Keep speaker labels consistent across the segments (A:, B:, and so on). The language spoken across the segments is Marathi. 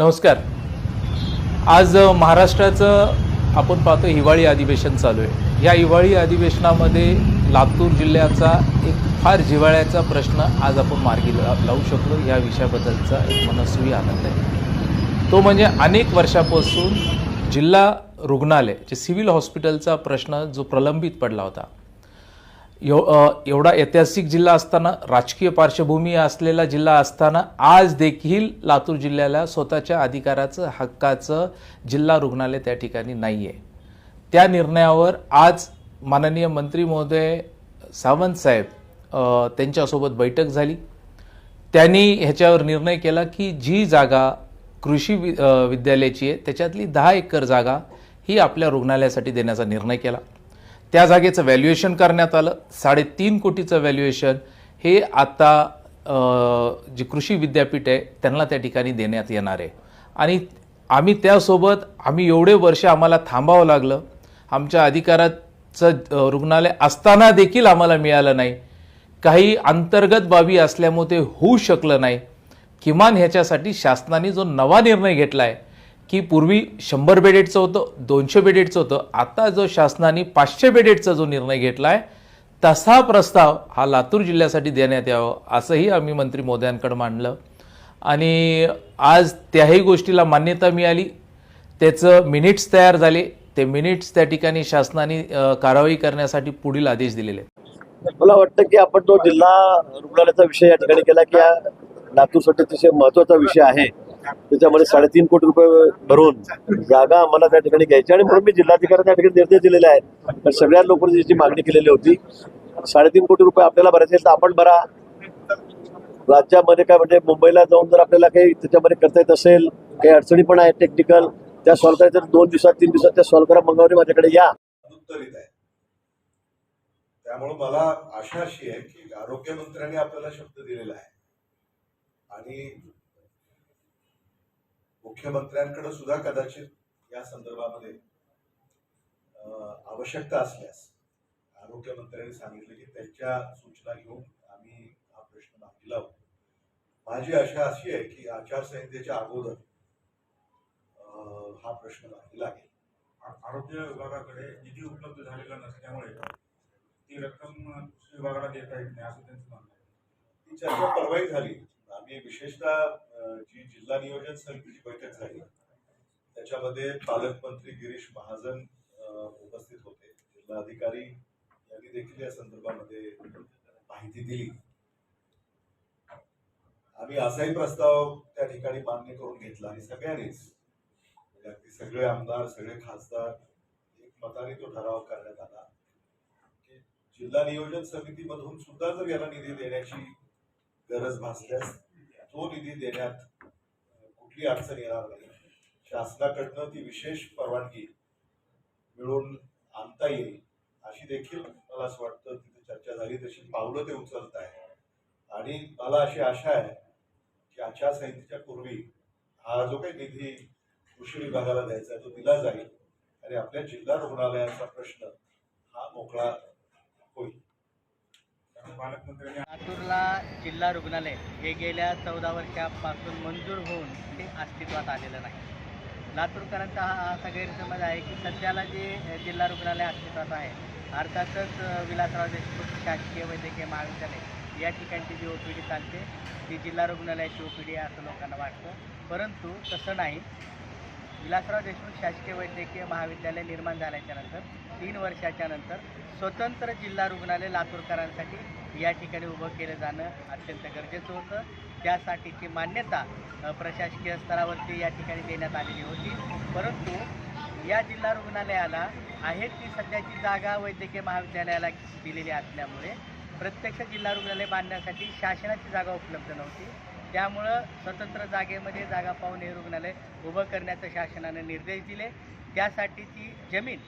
A: नमस्कार. आज महाराष्ट्राचं आपण पाहतो हिवाळी अधिवेशन चालू आहे. या हिवाळी अधिवेशनामध्ये लातूर जिल्ह्याचा एक फार जिव्हाळ्याचा प्रश्न आज आपण मार्गी लावू शकलो. या विषयाबद्दलचा एक मनस्वी आनंद आहे. तो म्हणजे अनेक वर्षापासून जिल्हा रुग्णालय जे सिव्हिल हॉस्पिटलचा प्रश्न जो प्रलंबित पडला होता एव एवढा ऐतिहासिक जिल्हा असताना राजकीय पार्श्वभूमी असलेला जिल्हा असताना आज देखील लातूर जिल्ह्याला स्वतःच्या अधिकाराचं हक्काचं जिल्हा रुग्णालय त्या ठिकाणी नाही आहे त्या निर्णयावर आज माननीय मंत्री महोदय सावंत साहेब त्यांच्यासोबत बैठक झाली. त्यांनी ह्याच्यावर निर्णय केला की जी जागा कृषी वि विद्यालयाची आहे त्याच्यातली दहा एकर जागा ही आपल्या रुग्णालयासाठी देण्याचा निर्णय केला. त्या जागेचं व्हॅल्युएशन करण्यात आलं. साडेतीन कोटीचं व्हॅल्युएशन हे आता जी जे कृषी विद्यापीठ आहे त्यांना त्या ठिकाणी देण्यात येणार आहे. आणि आम्ही त्यासोबत आम्ही एवढे वर्ष आम्हाला थांबावं लागलं. आमच्या अधिकाराचं रुग्णालय असताना देखील आम्हाला मिळालं नाही. काही अंतर्गत बाबी असल्यामुळे ते होऊ शकलं नाही. किमान ह्याच्यासाठी शासनाने जो नवा निर्णय घेतला आहे की पूर्वी शंभर बेडेडचं होतं दोनशे बेडेडचं होतं. आता जो शासनाने पाचशे बेडेडचा जो निर्णय घेतला आहे तसा प्रस्ताव हा लातूर जिल्ह्यासाठी देण्यात यावा असंही आम्ही मंत्री मोदयांकडे मांडलं. आणि आज त्याही गोष्टीला मान्यता मिळाली. त्याचं मिनिट्स तयार झाले. ते मिनिट्स त्या ठिकाणी शासनाने कारवाई करण्यासाठी पुढील आदेश दिलेले
B: मला वाटतं की आपण तो जिल्हा रुग्णालयाचा विषय या ठिकाणी केला की लातूरसाठी अतिशय महत्त्वाचा विषय आहे. त्याच्यामध्ये साडेतीन कोटी रुपये भरून जागा आम्हाला त्या ठिकाणी घ्यायची आणि म्हणून मी जिल्हाधिकारी त्या ठिकाणी निर्देश दिलेले आहेत. तर सगळ्या लोकांनी ज्याची मागणी केलेली होती. साडेतीन कोटी रुपये आपल्याला भरायचे तर आपण भरा. राज्यामध्ये काय म्हणजे मुंबईला जाऊन जर आपल्याला काही त्याच्यामध्ये करता येत असेल काही अडचणी पण आहेत टेक्निकल त्या सॉल्व्ह करायच्या तर दोन दिवसात तीन दिवसात त्या सॉल्व्ह करा. मंगळवारी माझ्याकडे या.
C: त्यामुळे मला आशा अशी आहे की आरोग्यमंत्र्यांनी आपल्याला शब्द दिलेला आहे. आणि मुख्यमंत्र्यांकडे सुद्धा कदाचित या संदर्भामध्ये आवश्यकता असल्यास आरोग्यमंत्र्यांनी सांगितलं की त्यांच्या सूचना घेऊन आम्ही हा प्रश्न मार्गी लावू. माझी आशा अशी आहे की आचारसंहितेच्या अगोदर हा प्रश्न मार्गी लागेल.
D: आरोग्य विभागाकडे निधी उपलब्ध झालेला नसल्यामुळे ती रक्कम विभागाला देता येत नाही असं त्यांचं म्हणणं आहे.
C: ती चर्चा परवाही झाली. आम्ही विशेषतः जी जिल्हा नियोजन समितीची बैठक झाली त्याच्यामध्ये पालकमंत्री गिरीश महाजन उपस्थित होते. जिल्हाधिकारी यांनी देखील या संदर्भामध्ये माहिती दिली. आम्ही असाही प्रस्ताव त्या ठिकाणी मान्य करून घेतला आणि सगळ्यांनीच म्हणजे अगदी सगळे आमदार सगळे खासदार एक मताने तो ठराव करण्यात आला की जिल्हा नियोजन समितीमधून सुद्धा जर याला निधी देण्याची गरज भासल्यास तो निधी देण्यात कुठली अडचण येणार नाही शासनाकडनं ती विशेष परवानगी मिळवून आणता येईल अशी देखील मला असं वाटतं. तिथे चर्चा झाली तशी पावलं ते उचलत आहे आणि मला अशी आशा आहे की आचारसंहितेच्या पूर्वी हा जो काही निधी कृषी विभागाला द्यायचा आहे तो दिला जाईल. आणि आपल्या जिल्हा रुग्णालयाचा प्रश्न हा मोकळा होईल.
E: लातूरला जिल्हा रुग्णालय हे गेल्या चौदा वर्षापासून मंजूर होऊन ते अस्तित्वात आलेलं नाही. लातूरकरांचा हा असा गैरसमज आहे की सध्याला जे जिल्हा रुग्णालय अस्तित्वात आहे अर्थातच विलासराव देशमुख शासकीय वैद्यकीय महाविद्यालय या ठिकाणची जी ओ पी डी चालते ती जिल्हा रुग्णालयाची ओ पी डी आहे असं लोकांना वाटतं. परंतु तसं नाही. विलासराव देशमुख शासकीय वैद्यकीय महाविद्यालय निर्माण झाल्याच्यानंतर तीन वर्षाच्या नंतर स्वतंत्र जिल्हा रुग्णालय लातूरकरांसाठी या ठिकाणी उभं केलं जाणं अत्यंत गरजेचं होतं. त्यासाठीची मान्यता प्रशासकीय स्तरावरती या ठिकाणी देण्यात आलेली होती. परंतु या जिल्हा रुग्णालयाला आहे ती सध्याची जागा वैद्यकीय महाविद्यालयाला दिलेली असल्यामुळे प्रत्यक्ष जिल्हा रुग्णालय बांधण्यासाठी शासनाची जागा उपलब्ध नव्हती. त्यामुळं स्वतंत्र जागेमध्ये जागा पाहून हे रुग्णालय उभं करण्याचं शासनानं निर्देश दिले. त्यासाठीची जमीन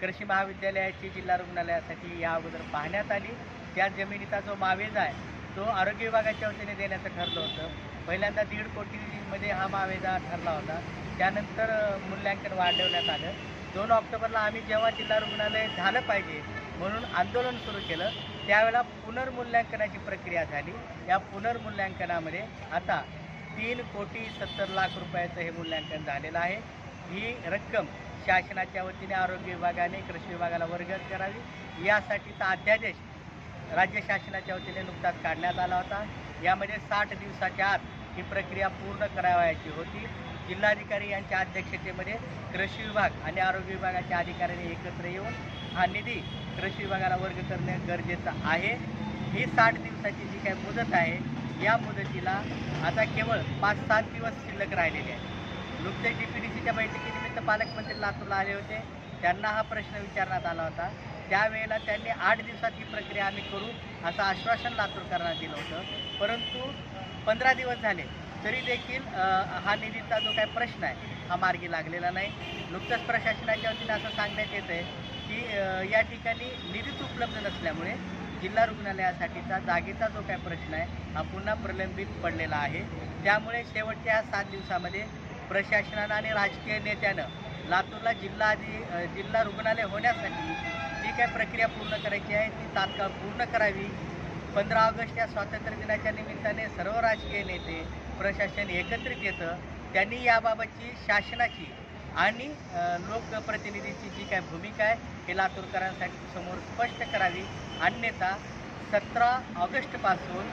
E: कृषी महाविद्यालयाची जिल्हा रुग्णालयासाठी या अगोदर पाहण्यात आली. त्या जमिनीचा जो मावेजा आहे तो आरोग्य विभागाच्या वतीने देण्याचं ठरलं होतं. पहिल्यांदा दीड कोटीमध्ये हा मावेजा ठरला होता. त्यानंतर मूल्यांकन वाढवण्यात आलं. दोन ऑक्टोबरला आम्ही जेव्हा जिल्हा रुग्णालय झालं पाहिजे म्हणून आंदोलन सुरू केलं. त्यावेळेला पुनर्मूल्यांकनाची प्रक्रिया झाली. या पुनर्मूल्यांकनामध्ये आता तीन कोटी सत्तर लाख रुपयाचं हे मूल्यांकन झालेलं आहे. ही रक्कम शासनाच्या वतीने आरोग्य विभागाने कृषी विभागाला वर्ग करावी. यासाठीचा अध्यादेश राज्य शासनाच्या वतीने नुकताच काढण्यात आला होता. यामध्ये साठ दिवसाच्या आत ही प्रक्रिया पूर्ण करावयाची होती. जिल्हाधिकारी यांच्या अध्यक्षतेमध्ये कृषी विभाग आणि आरोग्य विभागाच्या अधिकाऱ्यांनी एकत्र येऊन हा निधी कृषी विभागाला वर्ग करणे गरजेचं आहे. ही साठ दिवसाची जी काही मुदत आहे या मुदतीला आता केवळ पाच सात दिवस शिल्लक राहिलेले आहेत. नुकतेच डी पी डी सीच्या बैठकीनिमित्त पालकमंत्री लातूरला आले होते. त्यांना हा प्रश्न विचारण्यात आला होता. त्यावेळेला त्यांनी आठ दिवसात ही प्रक्रिया आम्ही करू असं आश्वासन लातूरकरांना दिलं होतं. परंतु पंधरा दिवस झाले. तरी देखील हा निधीचा जो काही प्रश्न आहे हा मार्गी लागलेला नाही. नुकतंच प्रशासनाच्या वतीनं असं सांगण्यात येतं आहे की या ठिकाणी निधीच उपलब्ध नसल्यामुळे जिल्हा रुग्णालयासाठीचा जागेचा जो काही प्रश्न आहे हा पुन्हा प्रलंबित पडलेला आहे. त्यामुळे शेवटच्या सात दिवसामध्ये प्रशासनानं आणि राजकीय नेत्यानं लातूरला जिल्हा आधी जिल्हा रुग्णालय होण्यासाठी जी काय प्रक्रिया पूर्ण करायची आहे ती तात्काळ पूर्ण करावी. पंधरा ऑगस्ट या स्वातंत्र्य दिनाच्या निमित्ताने सर्व राजकीय नेते प्रशासन एकत्रित येतं त्यांनी याबाबतची शासनाची आणि लोकप्रतिनिधीची जी काय भूमिका आहे हे लातूरकरांसाठी समोर स्पष्ट करावी. अन्यथा सतरा ऑगस्टपासून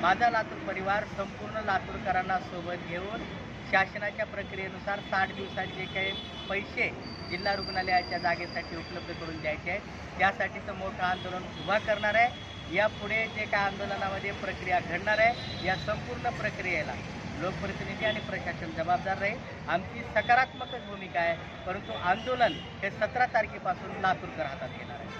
E: माझा लातूर परिवार संपूर्ण लातूरकरांना सोबत घेऊन शासनाच्या प्रक्रियेनुसार साठ दिवसात जे काही पैसे जिल्हा रुग्णालयाच्या जागेसाठी उपलब्ध करून द्यायचे आहेत त्यासाठीचं मोठं आंदोलन उभा करणार आहे. यापुढे जे काय आंदोलनामध्ये प्रक्रिया घडणार आहे या संपूर्ण प्रक्रियेला लोकप्रतिनिधी आणि प्रशासन जबाबदार राहील. आमची सकारात्मकच भूमिका आहे परंतु आंदोलन हे सतरा तारखेपासून लातूरकर हातात घेणार आहे.